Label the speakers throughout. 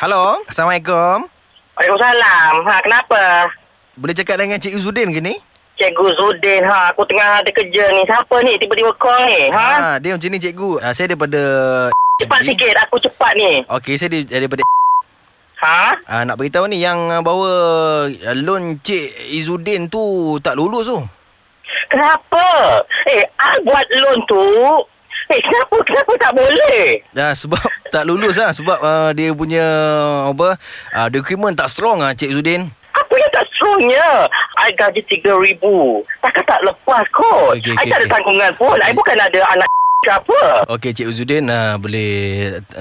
Speaker 1: Halo, Assalamualaikum.
Speaker 2: Waalaikumsalam. Ha, kenapa?
Speaker 1: Boleh cakap dengan Cik Zudin ke ni?
Speaker 2: Cikgu Zudin, ha, aku tengah ada kerja ni. Siapa ni tiba-tiba call ni? Ha?
Speaker 1: Ha, dia macam ni cikgu. Ha, saya daripada
Speaker 2: Cepat sikit, aku cepat ni.
Speaker 1: Okey, saya di- daripada
Speaker 2: Ha?
Speaker 1: ha, nak beritahu ni yang bawa loan Cik Izudin tu tak lulus tu.
Speaker 2: Kenapa? Eh, I buat loan tu. Eh, kenapa? Kenapa tak boleh?
Speaker 1: Ya, sebab tak lulus lah sebab uh, dia punya apa uh, dokumen tak strong ah Cik Izudin.
Speaker 2: Apa yang tak strongnya? I gaji RM3,000. Takkan tak lepas kot.
Speaker 1: Okey,
Speaker 2: I
Speaker 1: okey,
Speaker 2: tak ada tanggungan pun. I
Speaker 1: Okey.
Speaker 2: bukan ada anak ke apa.
Speaker 1: Okey Cik Izudin uh, boleh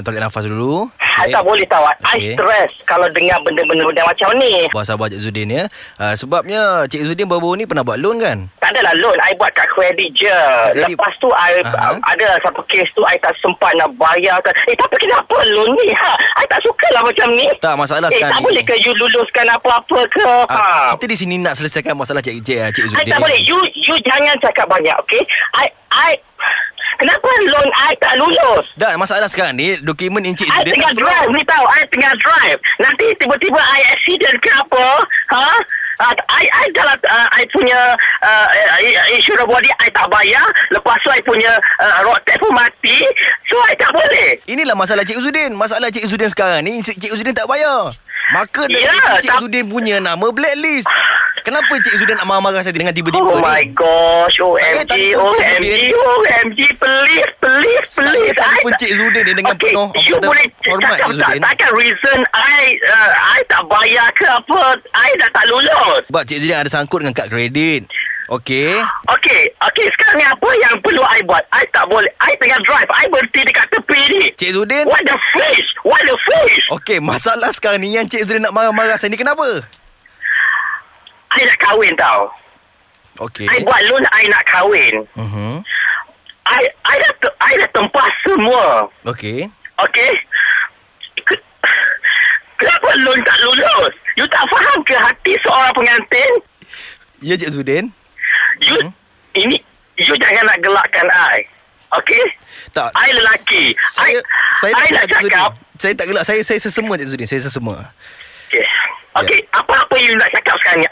Speaker 1: tarik nafas dulu.
Speaker 2: I tak boleh tahu. I
Speaker 1: Okey.
Speaker 2: stress kalau dengar benda-benda macam ni.
Speaker 1: Sabar sabar Cik Izudin ya. Uh, sebabnya Cik Izudin baru-baru ni pernah buat loan kan?
Speaker 2: Tak adalah loan I buat kat kredit je
Speaker 1: kredit.
Speaker 2: Lepas tu I
Speaker 1: Aha.
Speaker 2: uh Ada satu kes tu I tak sempat nak bayarkan Eh tapi kenapa loan ni ha? I tak suka lah macam ni
Speaker 1: Tak masalah
Speaker 2: Eh
Speaker 1: sekarang
Speaker 2: tak
Speaker 1: ni.
Speaker 2: boleh ke you luluskan apa-apa ke
Speaker 1: Ah,
Speaker 2: ha?
Speaker 1: kita di sini nak selesaikan masalah Cik Cik, Cik
Speaker 2: I
Speaker 1: Izudin.
Speaker 2: tak boleh You you jangan cakap banyak okay I I Kenapa loan I tak lulus
Speaker 1: Dah masalah sekarang ni dokumen Encik
Speaker 2: I tengah
Speaker 1: strong.
Speaker 2: drive ni tahu I tengah drive Nanti tiba-tiba I accident ke apa Ha Uh, I, I dalam uh, I punya uh, uh, insurance body I tak bayar Lepas tu I punya uh, road tax pun mati So I tak boleh
Speaker 1: Inilah masalah Cik Izudin. Masalah Cik Izudin sekarang ni Cik Izudin tak bayar. Maka itu Cik Izudin punya nama blacklist. Kenapa Cik Izudin nak marah-marah saya dengan tiba-tiba
Speaker 2: Oh
Speaker 1: ni?
Speaker 2: my gosh
Speaker 1: Saya
Speaker 2: OMG
Speaker 1: telefon
Speaker 2: OMG
Speaker 1: Zudin.
Speaker 2: OMG Please Please
Speaker 1: Saya
Speaker 2: Please
Speaker 1: telefon
Speaker 2: I-
Speaker 1: Cik Zudin ni dengan
Speaker 2: okay,
Speaker 1: penuh
Speaker 2: You boleh
Speaker 1: hormat, Cik Zudin.
Speaker 2: tak, Takkan reason I uh, I tak bayar ke apa I dah tak lulus
Speaker 1: Sebab Cik Izudin ada sangkut dengan kad kredit. Okey.
Speaker 2: Okey, okey sekarang ni apa yang perlu I buat? I tak boleh. I tengah drive. I berhenti dekat tepi ni.
Speaker 1: Cik Izudin.
Speaker 2: What the fish? What the fish?
Speaker 1: Okey, masalah sekarang ni yang Cik Izudin nak marah-marah saya ni kenapa?
Speaker 2: I nak kahwin tau.
Speaker 1: Okey.
Speaker 2: I buat loan I nak kahwin.
Speaker 1: Mhm.
Speaker 2: I I dah te- I dah tempah semua.
Speaker 1: Okey.
Speaker 2: Okey? Ke- Kenapa loan tak lulus? You tak faham ke hati seorang pengantin?
Speaker 1: Ya Cik Izudin.
Speaker 2: You
Speaker 1: Hmm?
Speaker 2: ini you jangan nak gelakkan I. Okey?
Speaker 1: Tak.
Speaker 2: I lelaki.
Speaker 1: Saya
Speaker 2: I,
Speaker 1: saya
Speaker 2: I
Speaker 1: tak
Speaker 2: nak cakap
Speaker 1: Saya tak gelak. Saya saya sesama Cik Izudin. Saya sesama.
Speaker 2: Okey. Okey, apa-apa you nak cakap sekarang ni?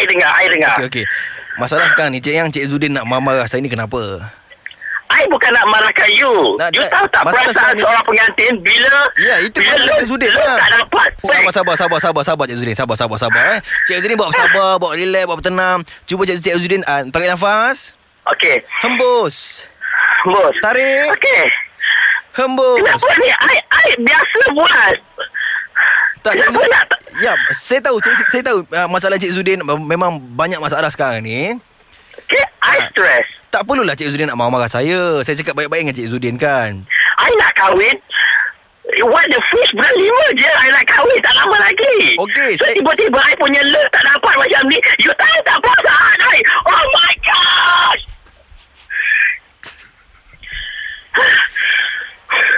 Speaker 2: I dengar, I dengar.
Speaker 1: Okey okey. Masalah sekarang ni Cik yang Cik Izudin nak marah-marah saya ni kenapa?
Speaker 2: I bukan nak marahkan you.
Speaker 1: Nak-
Speaker 2: you tahu tak perasaan
Speaker 1: sekarang ni-
Speaker 2: seorang pengantin bila
Speaker 1: Ya, itu
Speaker 2: bila
Speaker 1: masalah Cik Zudin lah.
Speaker 2: tak dapat.
Speaker 1: Sabar sabar sabar sabar sabar Cik Izudin. Sabar sabar sabar eh. Cik Izudin bawa sabar, bawa relax, bawa tenang. Cuba Cik Cik Izudin uh, tarik nafas.
Speaker 2: Okey,
Speaker 1: Hembus.
Speaker 2: bos.
Speaker 1: Tarik.
Speaker 2: Okey.
Speaker 1: Hembus.
Speaker 2: Kenapa ni? I, I biasa buat.
Speaker 1: Tak Cik
Speaker 2: Kenapa
Speaker 1: Izudin.
Speaker 2: nak?
Speaker 1: Ya, saya tahu Cik, saya tahu uh, masalah Cik Izudin uh, memang banyak masalah sekarang ni.
Speaker 2: Okey, I
Speaker 1: Ah.
Speaker 2: stress.
Speaker 1: Tak perlulah Cik Izudin nak marah-marah saya. Saya cakap baik-baik dengan Cik Izudin kan.
Speaker 2: I nak kahwin. What the fish bulan lima je I nak kahwin Tak lama lagi
Speaker 1: Okey,
Speaker 2: So
Speaker 1: saya-
Speaker 2: tiba-tiba I punya love tak dapat macam ni You tahu tak perasaan I Oh my gosh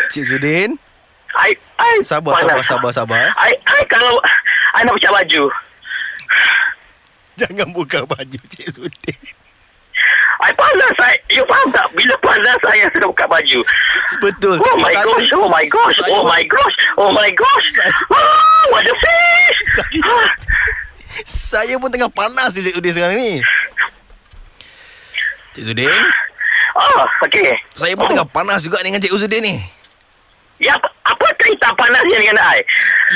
Speaker 1: Cik Izudin.
Speaker 2: I, I
Speaker 1: Sabar, sabar,
Speaker 2: panas.
Speaker 1: sabar, sabar. eh.
Speaker 2: I, I kalau I nak pecah baju
Speaker 1: Jangan buka baju Cik Izudin.
Speaker 2: I panas I, You faham tak Bila panas saya sudah buka baju
Speaker 1: Betul.
Speaker 2: Oh my
Speaker 1: Saya-
Speaker 2: gosh Oh my gosh
Speaker 1: saya-
Speaker 2: Oh my gosh Oh my gosh
Speaker 1: Saya-
Speaker 2: ah, What the fish
Speaker 1: Saya-
Speaker 2: Ah.
Speaker 1: Saya pun tengah panas Cik Izudin sekarang ni. Cik Izudin.
Speaker 2: Oh okay
Speaker 1: Saya pun tengah panas juga dengan Cik Izudin ni.
Speaker 2: Ya apa, apa kaitan panasnya dengan I?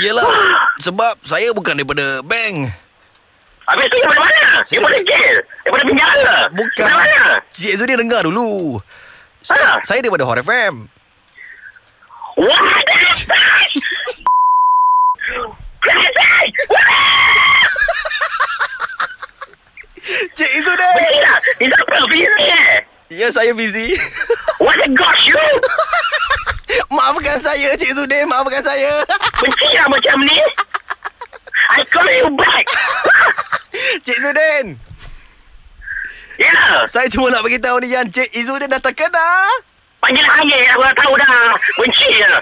Speaker 1: Yelah Sebab saya bukan daripada bank.
Speaker 2: Habis tu daripada mana?
Speaker 1: Saya
Speaker 2: Daripada
Speaker 1: dari-
Speaker 2: jail? Daripada penjara?
Speaker 1: Bukan.
Speaker 2: Daripada mana?
Speaker 1: Cik Izudin dengar dulu. Saya,
Speaker 2: Ha?
Speaker 1: saya daripada Hot FM
Speaker 2: What
Speaker 1: Cik.
Speaker 2: Benci lah Ni siapa Fizi eh
Speaker 1: Ya saya busy.
Speaker 2: What the gosh you
Speaker 1: Maafkan saya Cik Izudin Maafkan saya.
Speaker 2: Benci lah macam ni. I call you back.
Speaker 1: Cik Izudin
Speaker 2: Ya. Yeah.
Speaker 1: Saya cuma nak beritahu ni Yang Cik Izudin dah terkena
Speaker 2: Panggil angin aku dah tahu dah. Benci lah